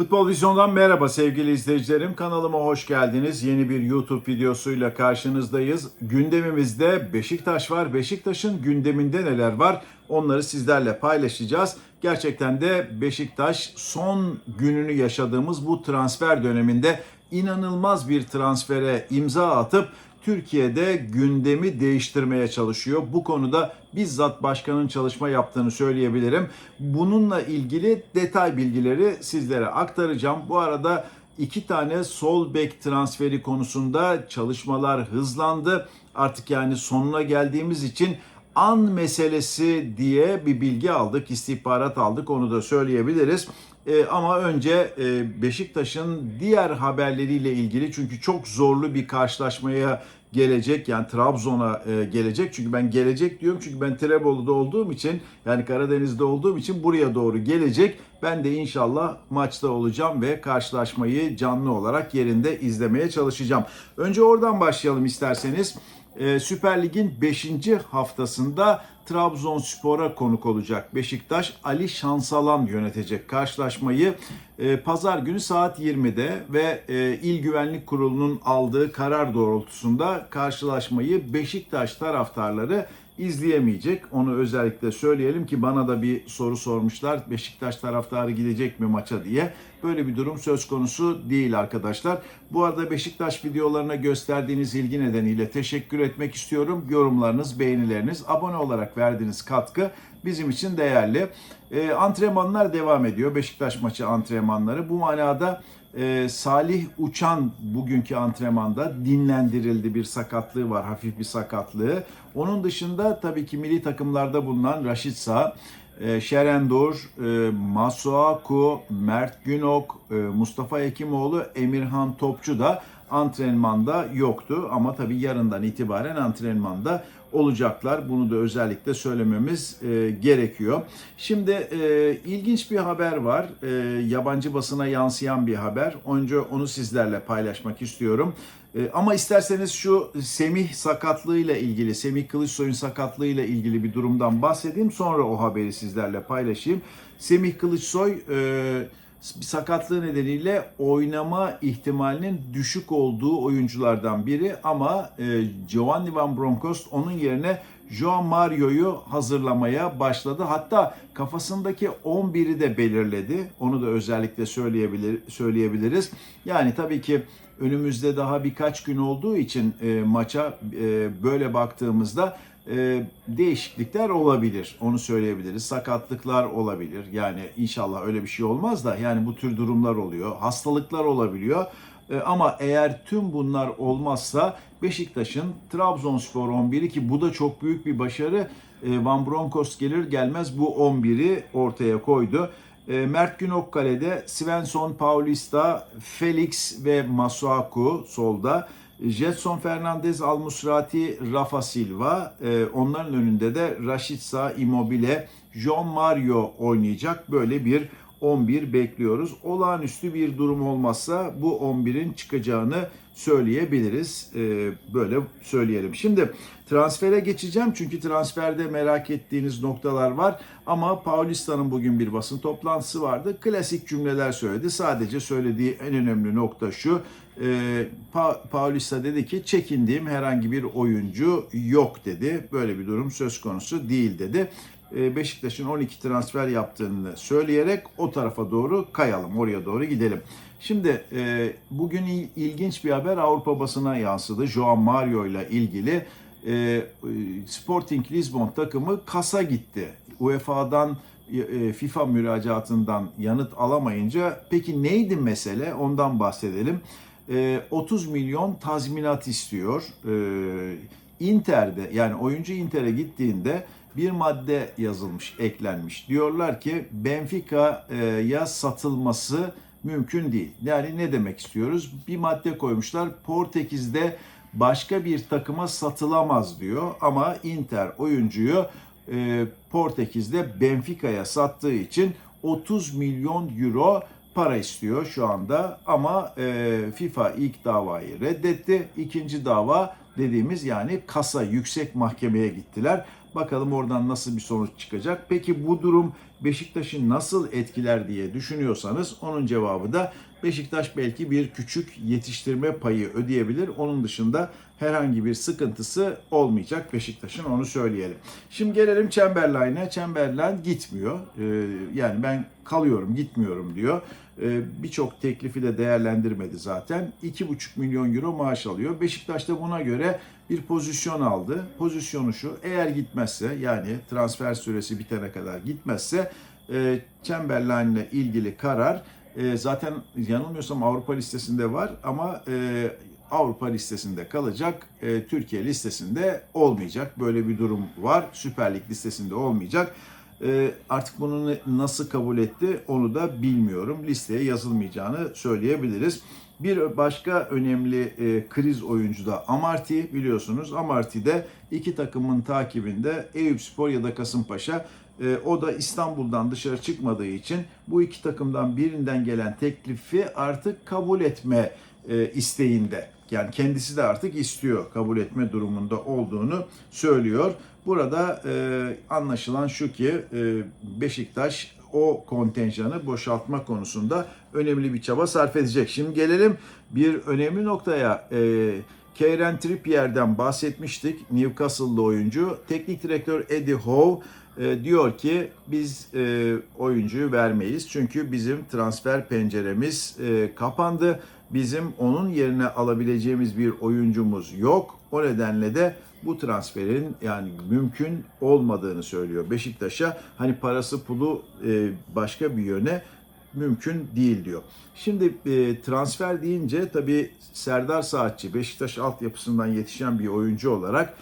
Futbol Vizyon'dan merhaba sevgili izleyicilerim. Kanalıma hoş geldiniz. Yeni bir YouTube videosuyla karşınızdayız. Gündemimizde Beşiktaş var. Beşiktaş'ın gündeminde neler var? Onları sizlerle paylaşacağız. Gerçekten de Beşiktaş son gününü yaşadığımız bu transfer döneminde inanılmaz bir transfere imza atıp Türkiye'de gündemi değiştirmeye çalışıyor. Bu konuda bizzat başkanın çalışma yaptığını söyleyebilirim. Bununla ilgili detay bilgileri sizlere aktaracağım. Bu arada iki tane sol bek transferi konusunda çalışmalar hızlandı. Artık yani sonuna geldiğimiz için an meselesi diye bir bilgi aldık, istihbarat aldık onu da söyleyebiliriz. Ee, ama önce e, Beşiktaş'ın diğer haberleriyle ilgili çünkü çok zorlu bir karşılaşmaya gelecek yani Trabzon'a e, gelecek. Çünkü ben gelecek diyorum çünkü ben Trebolu'da olduğum için yani Karadeniz'de olduğum için buraya doğru gelecek. Ben de inşallah maçta olacağım ve karşılaşmayı canlı olarak yerinde izlemeye çalışacağım. Önce oradan başlayalım isterseniz. Ee, Süper Lig'in 5. haftasında Trabzonspor'a konuk olacak Beşiktaş. Ali Şansalan yönetecek karşılaşmayı. Ee, Pazar günü saat 20'de ve e, İl Güvenlik Kurulu'nun aldığı karar doğrultusunda karşılaşmayı Beşiktaş taraftarları izleyemeyecek. Onu özellikle söyleyelim ki bana da bir soru sormuşlar. Beşiktaş taraftarı gidecek mi maça diye. Böyle bir durum söz konusu değil arkadaşlar. Bu arada Beşiktaş videolarına gösterdiğiniz ilgi nedeniyle teşekkür etmek istiyorum. Yorumlarınız, beğenileriniz, abone olarak verdiğiniz katkı bizim için değerli. Ee, antrenmanlar devam ediyor. Beşiktaş maçı antrenmanları. Bu manada e, Salih Uçan bugünkü antrenmanda dinlendirildi. Bir sakatlığı var, hafif bir sakatlığı. Onun dışında tabii ki milli takımlarda bulunan Raşit Sağ, e, Şerendur, e, Masuaku, Mert Günok, e, Mustafa Ekimoğlu, Emirhan Topçu da antrenmanda yoktu. Ama tabii yarından itibaren antrenmanda olacaklar. Bunu da özellikle söylememiz e, gerekiyor. Şimdi e, ilginç bir haber var. E, yabancı basına yansıyan bir haber. Önce onu sizlerle paylaşmak istiyorum. E, ama isterseniz şu Semih sakatlığıyla ilgili, Semih Kılıçsoy'un sakatlığıyla ilgili bir durumdan bahsedeyim. Sonra o haberi sizlerle paylaşayım. Semih Kılıçsoy e, bir sakatlığı nedeniyle oynama ihtimalinin düşük olduğu oyunculardan biri ama e, Giovanni Van Bronckhorst onun yerine Joao Mario'yu hazırlamaya başladı. Hatta kafasındaki 11'i de belirledi. Onu da özellikle söyleyebilir, söyleyebiliriz. Yani tabii ki önümüzde daha birkaç gün olduğu için e, maça e, böyle baktığımızda e, değişiklikler olabilir. Onu söyleyebiliriz. Sakatlıklar olabilir. Yani inşallah öyle bir şey olmaz da yani bu tür durumlar oluyor. Hastalıklar olabiliyor. E, ama eğer tüm bunlar olmazsa Beşiktaş'ın Trabzonspor 11'i ki bu da çok büyük bir başarı. E, Van Bronckhorst gelir gelmez bu 11'i ortaya koydu. E, Mert Günok kalede, Svensson, Paulista, Felix ve Masuaku solda. Jetson Fernandez, Al Musrati, Rafa Silva. E, onların önünde de Rashica Immobile, John Mario oynayacak. Böyle bir 11 bekliyoruz. Olağanüstü bir durum olmazsa bu 11'in çıkacağını söyleyebiliriz. E, böyle söyleyelim. Şimdi transfere geçeceğim çünkü transferde merak ettiğiniz noktalar var. Ama Paulista'nın bugün bir basın toplantısı vardı. Klasik cümleler söyledi. Sadece söylediği en önemli nokta şu. E, pa- Paulista dedi ki çekindiğim herhangi bir oyuncu yok dedi. Böyle bir durum söz konusu değil dedi. E, Beşiktaş'ın 12 transfer yaptığını söyleyerek o tarafa doğru kayalım, oraya doğru gidelim. Şimdi e, bugün il- ilginç bir haber Avrupa basına yansıdı. Joao Mario ile ilgili e, Sporting Lisbon takımı kasa gitti. UEFA'dan e, FIFA müracaatından yanıt alamayınca peki neydi mesele ondan bahsedelim. E, 30 milyon tazminat istiyor. E, Inter'de yani oyuncu Inter'e gittiğinde bir madde yazılmış, eklenmiş. Diyorlar ki Benfica'ya satılması mümkün değil. Yani ne demek istiyoruz? Bir madde koymuşlar. Portekiz'de başka bir takıma satılamaz diyor ama Inter oyuncuyu e, Portekiz'de Benfica'ya sattığı için 30 milyon euro para istiyor şu anda ama e, FIFA ilk davayı reddetti. İkinci dava dediğimiz yani kasa yüksek mahkemeye gittiler. Bakalım oradan nasıl bir sonuç çıkacak. Peki bu durum Beşiktaş'ı nasıl etkiler diye düşünüyorsanız onun cevabı da Beşiktaş belki bir küçük yetiştirme payı ödeyebilir. Onun dışında herhangi bir sıkıntısı olmayacak Beşiktaş'ın onu söyleyelim. Şimdi gelelim Chamberlain'e. Chamberlain gitmiyor. Ee, yani ben kalıyorum gitmiyorum diyor. Ee, Birçok teklifi de değerlendirmedi zaten. 2,5 milyon euro maaş alıyor. Beşiktaş da buna göre bir pozisyon aldı. Pozisyonu şu eğer gitmezse yani transfer süresi bitene kadar gitmezse e, Chamberlain'le ilgili karar e, zaten yanılmıyorsam Avrupa listesinde var ama e, Avrupa listesinde kalacak, Türkiye listesinde olmayacak. Böyle bir durum var. Süper Lig listesinde olmayacak. E, artık bunu nasıl kabul etti onu da bilmiyorum. Listeye yazılmayacağını söyleyebiliriz. Bir başka önemli e, kriz oyuncu da Amarty biliyorsunuz. Amarty de iki takımın takibinde Eyüpspor ya da Kasımpaşa e, o da İstanbul'dan dışarı çıkmadığı için bu iki takımdan birinden gelen teklifi artık kabul etme e, isteğinde. Yani kendisi de artık istiyor kabul etme durumunda olduğunu söylüyor. Burada e, anlaşılan şu ki e, Beşiktaş o kontenjanı boşaltma konusunda önemli bir çaba sarf edecek. Şimdi gelelim bir önemli noktaya. E, Kieran Trippier'den bahsetmiştik. Newcastle'lı oyuncu. Teknik direktör Eddie Howe e, diyor ki biz e, oyuncuyu vermeyiz. Çünkü bizim transfer penceremiz e, kapandı. Bizim onun yerine alabileceğimiz bir oyuncumuz yok. O nedenle de bu transferin yani mümkün olmadığını söylüyor Beşiktaş'a. Hani parası pulu e, başka bir yöne mümkün değil diyor. Şimdi e, transfer deyince tabii Serdar Saatçi Beşiktaş altyapısından yetişen bir oyuncu olarak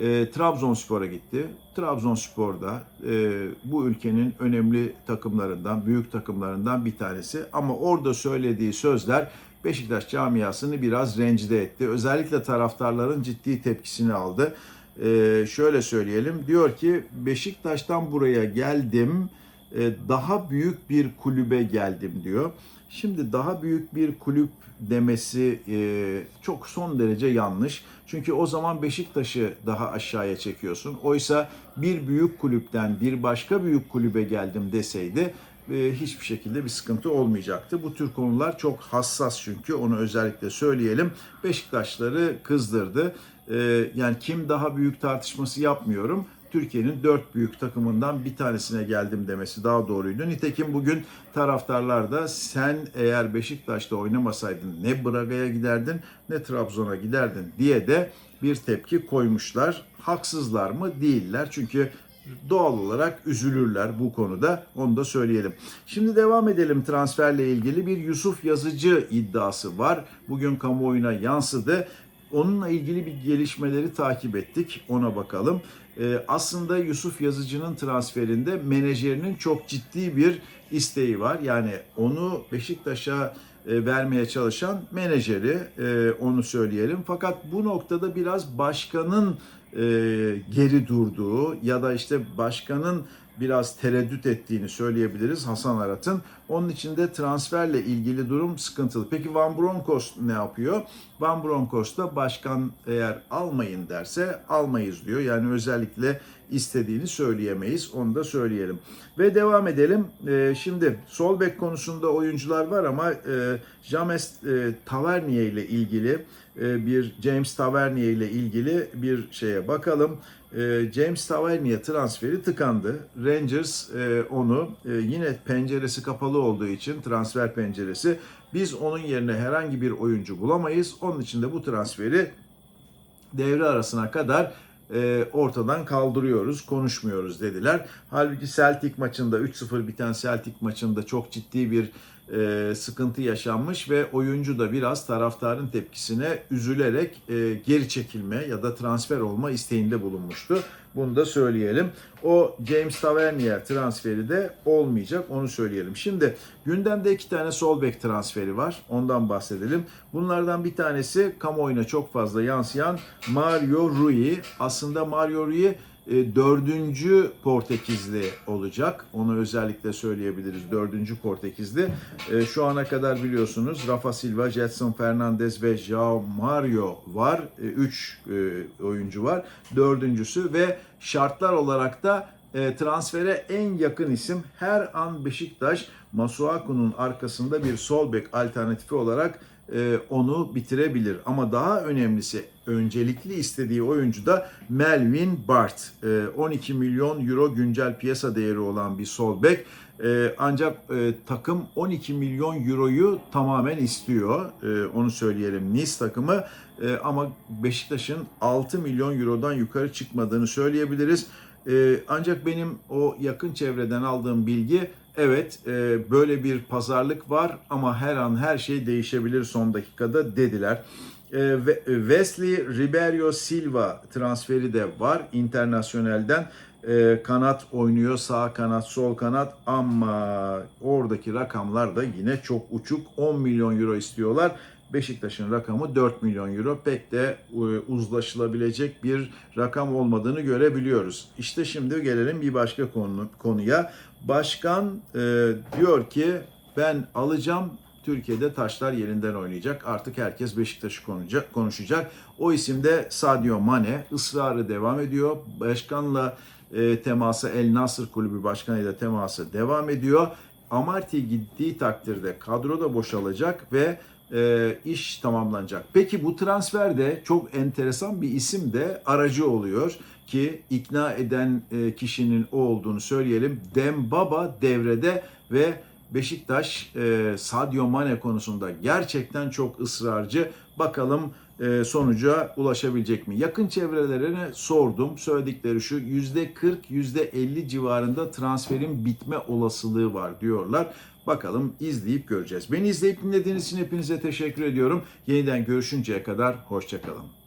e, Trabzonspor'a gitti. Trabzonspor'da e, bu ülkenin önemli takımlarından, büyük takımlarından bir tanesi. Ama orada söylediği sözler Beşiktaş camiasını biraz rencide etti. Özellikle taraftarların ciddi tepkisini aldı. E, şöyle söyleyelim, diyor ki Beşiktaş'tan buraya geldim, e, daha büyük bir kulübe geldim diyor. Şimdi daha büyük bir kulüp demesi e, çok son derece yanlış. Çünkü o zaman Beşiktaş'ı daha aşağıya çekiyorsun. Oysa bir büyük kulüpten bir başka büyük kulübe geldim deseydi e, hiçbir şekilde bir sıkıntı olmayacaktı. Bu tür konular çok hassas çünkü onu özellikle söyleyelim. Beşiktaşları kızdırdı. E, yani kim daha büyük tartışması yapmıyorum. Türkiye'nin dört büyük takımından bir tanesine geldim demesi daha doğruydu. Nitekim bugün taraftarlar da sen eğer Beşiktaş'ta oynamasaydın ne Braga'ya giderdin ne Trabzon'a giderdin diye de bir tepki koymuşlar. Haksızlar mı? Değiller. Çünkü doğal olarak üzülürler bu konuda. Onu da söyleyelim. Şimdi devam edelim transferle ilgili bir Yusuf Yazıcı iddiası var. Bugün kamuoyuna yansıdı. Onunla ilgili bir gelişmeleri takip ettik. Ona bakalım. Ee, aslında Yusuf Yazıcı'nın transferinde menajerinin çok ciddi bir isteği var. Yani onu Beşiktaş'a e, vermeye çalışan menajeri e, onu söyleyelim. Fakat bu noktada biraz başkanın e, geri durduğu ya da işte başkanın biraz tereddüt ettiğini söyleyebiliriz Hasan Arat'ın. Onun için de transferle ilgili durum sıkıntılı. Peki Van Bronckhorst ne yapıyor? Van Bronckhorst da başkan eğer almayın derse almayız diyor. Yani özellikle istediğini söyleyemeyiz. Onu da söyleyelim. Ve devam edelim. Ee, şimdi sol bek konusunda oyuncular var ama e, James e, Tavernier ile ilgili e, bir James Tavernier ile ilgili bir şeye bakalım. E, James Tavernier transferi tıkandı. Rangers e, onu e, yine penceresi kapalı olduğu için transfer penceresi biz onun yerine herhangi bir oyuncu bulamayız. Onun için de bu transferi devre arasına kadar e, ortadan kaldırıyoruz, konuşmuyoruz dediler. Halbuki Celtic maçında 3-0 biten Celtic maçında çok ciddi bir e, sıkıntı yaşanmış ve oyuncu da biraz taraftarın tepkisine üzülerek e, geri çekilme ya da transfer olma isteğinde bulunmuştu. Bunu da söyleyelim. O James Tavernier transferi de olmayacak onu söyleyelim. Şimdi gündemde iki tane sol bek transferi var. Ondan bahsedelim. Bunlardan bir tanesi kamuoyuna çok fazla yansıyan Mario Rui. Aslında Mario Rui dördüncü Portekizli olacak. Onu özellikle söyleyebiliriz. Dördüncü Portekizli. E, şu ana kadar biliyorsunuz Rafa Silva, Jetson Fernandez ve João Mario var. E, üç e, oyuncu var. Dördüncüsü ve şartlar olarak da e, transfere en yakın isim her an Beşiktaş Masuaku'nun arkasında bir sol bek alternatifi olarak e, onu bitirebilir. Ama daha önemlisi öncelikli istediği oyuncu da Melvin Bart. E, 12 milyon euro güncel piyasa değeri olan bir sol bek. E, ancak e, takım 12 milyon euroyu tamamen istiyor. E, onu söyleyelim Nice takımı. E, ama Beşiktaş'ın 6 milyon eurodan yukarı çıkmadığını söyleyebiliriz. E, ancak benim o yakın çevreden aldığım bilgi evet e, böyle bir pazarlık var ama her an her şey değişebilir son dakikada dediler. E, ve Wesley Ribeiro Silva transferi de var internasyonelden. E, kanat oynuyor sağ kanat sol kanat ama oradaki rakamlar da yine çok uçuk 10 milyon euro istiyorlar. Beşiktaş'ın rakamı 4 milyon euro pek de e, uzlaşılabilecek bir rakam olmadığını görebiliyoruz. İşte şimdi gelelim bir başka konu, konuya. Başkan e, diyor ki ben alacağım Türkiye'de taşlar yerinden oynayacak. Artık herkes Beşiktaş'ı konuşacak. O isim de Sadio Mane. Israrı devam ediyor. Başkanla e, teması El Nasır Kulübü Başkanı'yla teması devam ediyor. Amarty gittiği takdirde kadro da boşalacak ve e, iş tamamlanacak. Peki bu transferde çok enteresan bir isim de aracı oluyor ki ikna eden e, kişinin o olduğunu söyleyelim. Dembaba devrede ve Beşiktaş e, Sadio Mane konusunda gerçekten çok ısrarcı. Bakalım e, sonuca ulaşabilecek mi? Yakın çevrelerine sordum. Söyledikleri şu %40 %50 civarında transferin bitme olasılığı var diyorlar. Bakalım izleyip göreceğiz. Beni izleyip dinlediğiniz için hepinize teşekkür ediyorum. Yeniden görüşünceye kadar hoşçakalın.